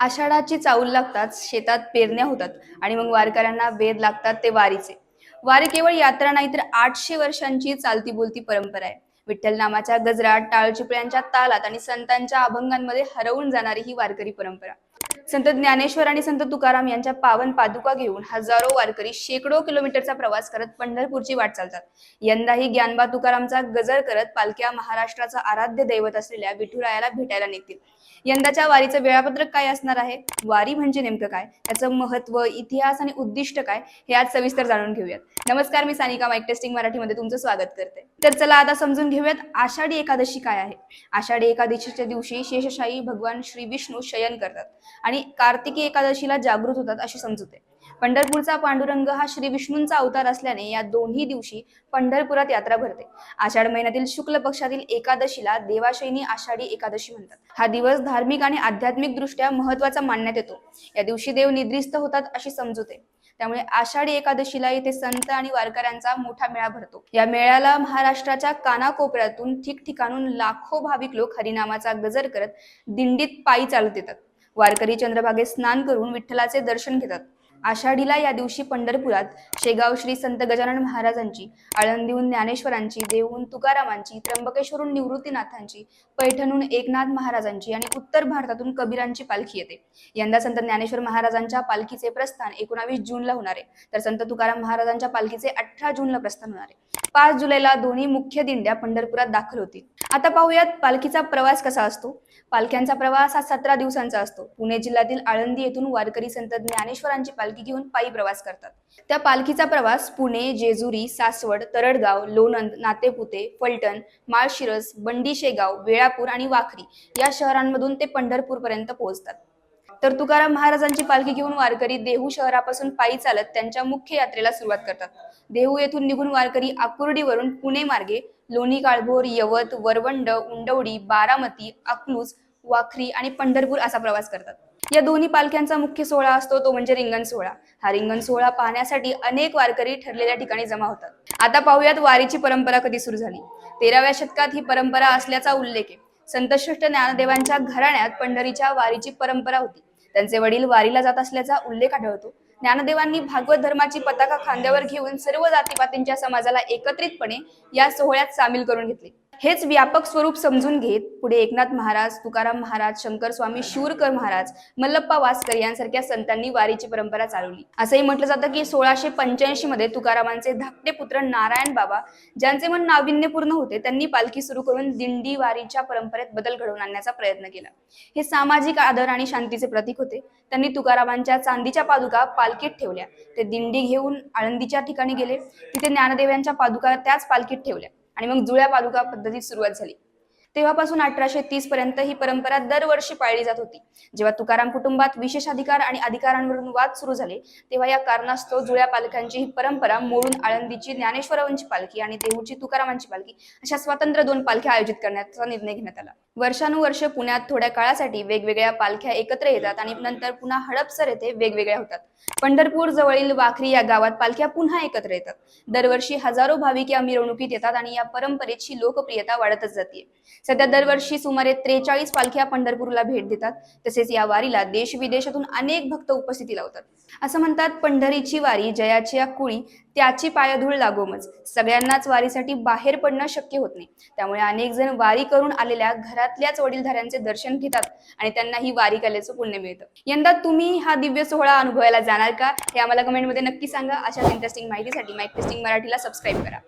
आषाढाची चाऊल लागतात शेतात पेरण्या होतात आणि मग वारकऱ्यांना वेद लागतात ते वारीचे. वारी केवळ यात्रा नाही तर आठशे वर्षांची चालती बोलती परंपरा आहे. विठ्ठल नामाच्या गजरात टाळचिपळ्यांच्या तालात आणि संतांच्या अभंगांमध्ये हरवून जाणारी ही वारकरी परंपरा. संत ज्ञानेश्वर आणि संत तुकाराम यांच्या पावन पादुका घेऊन हजारो वारकरी शेकडो किलोमीटरचा प्रवास करत पंढरपूरची वाट चालतात. यंदाही ज्ञानबा तुकारामचा गजर करत पालख्या महाराष्ट्राचा आराध्य दैवत असलेल्या विठुरायाला भेटायला निघतील. यंदाच्या वारीचं वेळापत्रक काय असणार आहे? वारी म्हणजे नेमकं काय? त्याचं महत्त्व इतिहास आणि उद्दिष्ट काय? हे आज सविस्तर जाणून घेऊयात. नमस्कार मी सानिका माईक टेस्टिंग मराठीमध्ये तुमचं स्वागत करते. तर चला आता समजून घेऊयात आषाढी एकादशी काय आहे? आषाढी एकादशीच्या दिवशी शेषशाही भगवान श्री विष्णू शयन करतात. आणि कार्तिकी एकादशीला जागृत होतात अशी समजूते. पंढरपूरचा पांडुरंग हा श्री विष्णूंचा अवतार असल्याने या दोन्ही दिवशी पंढरपुरात यात्रा भरते. आषाढ महिन्यातील शुक्ल पक्षातील एकादशीला देवाशयनी आषाढी एकादशी म्हणतात. हा दिवस धार्मिक आणि आध्यात्मिक दृष्ट्या महत्त्वाचा मानण्यात येतो. या दिवशी देव निद्रिस्त होतात अशी समजूते. त्यामुळे आषाढी एकादशीला येथे संत आणि वारकऱ्यांचा मोठा मेळा भरतो. या मेळ्याला महाराष्ट्राच्या कानाकोपऱ्यातून ठिकठिकाणून लाखो भाविक लोक हरिनामाचा गजर करत दिंडीत पायी चालत येतात. वारकरी चंद्रभागेत स्नान करून विठ्ठलाचे दर्शन घेतात. आषाढीला या दिवशी पंढरपुरात शेगाव श्री संत गजानन महाराजांची आळंदीहून ज्ञानेश्वरांची देहून तुकारामांची त्र्यंबकेश्वरून निवृत्तीनाथांची पैठणहून एकनाथ महाराजांची आणि उत्तर भारतातून कबीरांची पालखी येते. यंदा संत ज्ञानेश्वर महाराजांच्या पालखीचे प्रस्थान एकोणावीस जूनला होणार आहे. तर संत तुकाराम महाराजांच्या पालखीचे अठरा जूनला प्रस्थान होणार आहे. पाच जुलैला दोन्ही मुख्य दिंड्या पंढरपुरात दाखल होतील. आता पाहूयात पालखीचा प्रवास कसा असतो. पालख्यांचा प्रवास हा सतरा दिवसांचा असतो. पुणे जिल्ह्यातील आळंदी येथून वारकरी संत ज्ञानेश्वरांची पालखी घेऊन पायी प्रवास करतात. त्या पालखीचा प्रवास पुणे जेजुरी सासवड तरडगाव लोणंद नातेपुते फलटण माळशिरस बंडी शेगाव वेळापूर आणि वाखरी या शहरांमधून ते पंढरपूरपर्यंत पोहोचतात. तर तुकाराम महाराजांची पालखी घेऊन वारकरी देहू शहरापासून पायी चालत त्यांच्या मुख्य यात्रेला सुरुवात करतात. देहू येथून निघून वारकरी आकुर्डीवरून पुणे मार्गे लोणी काळभोर यवत वरवंड उंडवडी बारामती अकलूज वाखरी आणि पंढरपूर असा प्रवास करतात. या दोन्ही पालख्यांचा मुख्य सोहळा असतो तो म्हणजे रिंगण सोहळा. हा रिंगण सोहळा पाहण्यासाठी अनेक वारकरी ठरलेल्या ठिकाणी जमा होतात. आता पाहूयात वारीची परंपरा कधी सुरू झाली? तेराव्या शतकात ही परंपरा असल्याचा उल्लेख आहे. संतश्रेष्ठ ज्ञानदेवांच्या घराण्यात पंढरीच्या वारीची परंपरा होती. त्यांचे वडील वारीला जात असल्याचा उल्लेख आढळतो. ज्ञानदेवांनी भागवत धर्माची पताका खांद्यावर घेऊन सर्व जातीपातींच्या समाजाला एकत्रितपणे या सोहळ्यात सामील करून घेतले. हेच व्यापक स्वरूप समजून घेत पुढे एकनाथ महाराज तुकाराम महाराज शंकर स्वामी शूरकर महाराज मल्लप्पा वासकर यांसारख्या संतांनी वारीची परंपरा चालवली. असंही म्हटलं जातं की सोळाशे पंच्याऐंशी मध्ये तुकारामांचे धाकटे पुत्र नारायण बाबा ज्यांचे मन नाविन्यपूर्ण होते त्यांनी पालखी सुरू करून दिंडी वारीच्या परंपरेत बदल घडवून आणण्याचा प्रयत्न केला. हे सामाजिक आदर आणि शांतीचे प्रतीक होते. त्यांनी तुकारामांच्या चांदीच्या पादुका पालखीत ठेवल्या. ते दिंडी घेऊन आळंदीच्या ठिकाणी गेले. तिथे ज्ञानदेवांच्या पादुका त्याच पालखीत ठेवल्या. आणि मग जुळ्या पादुका पद्धतीत सुरुवात झाली. तेव्हापासून अठराशे तीस पर्यंत ही परंपरा दरवर्षी पाळली जात होती. जेव्हा तुकाराम कुटुंबात विशेष अधिकार आणि अधिकारांवरून वाद सुरू झाले तेव्हा या कारणास्तव जुळ्या पालख्यांची ही परंपरा मोडून आळंदीची ज्ञानेश्वरांची पालखी आणि देहूची तुकारामांची पालखी अशा स्वतंत्र दोन पालख्या आयोजित करण्याचा निर्णय घेण्यात आला. वर्षानुवर्ष पुण्यात थोड्या काळासाठी वेगवेगळ्या पालख्या एकत्र येतात आणि नंतर पुन्हा हडपसर येथे वेगवेगळ्या होतात. पंढरपूर जवळील वाखरी या गावात पालख्या पुन्हा एकत्र येतात. दरवर्षी हजारो भाविक या मिरवणुकीत येतात आणि या परंपरेची लोकप्रियता वाढतच जाते सध्या दरवर्षी सुमारे त्रेचाळीस पालख्या पंढरपूरला भेट देतात. तसेच या वारीला देश विदेशातून अनेक भक्त उपस्थिती लावतात. असं म्हणतात पंढरीची वारी जयाची या कुळी त्याची पायधूळ लागोमच सगळ्यांनाच वारीसाठी बाहेर पडणं शक्य होत नाही. त्यामुळे अनेक जण वारी करून आलेल्या घरातल्याच वडीलधाऱ्यांचे दर्शन घेतात आणि त्यांना ही वारी केल्याचं पुण्य मिळतं. यंदा तुम्ही हा दिव्य सोहळा अनुभवायला जाणार का? हे आम्हाला कमेंटमध्ये नक्की सांगा. अशाच इंटरेस्टिंग माहितीसाठी माईक टेस्टिंग मराठीला सबस्क्राईब करा.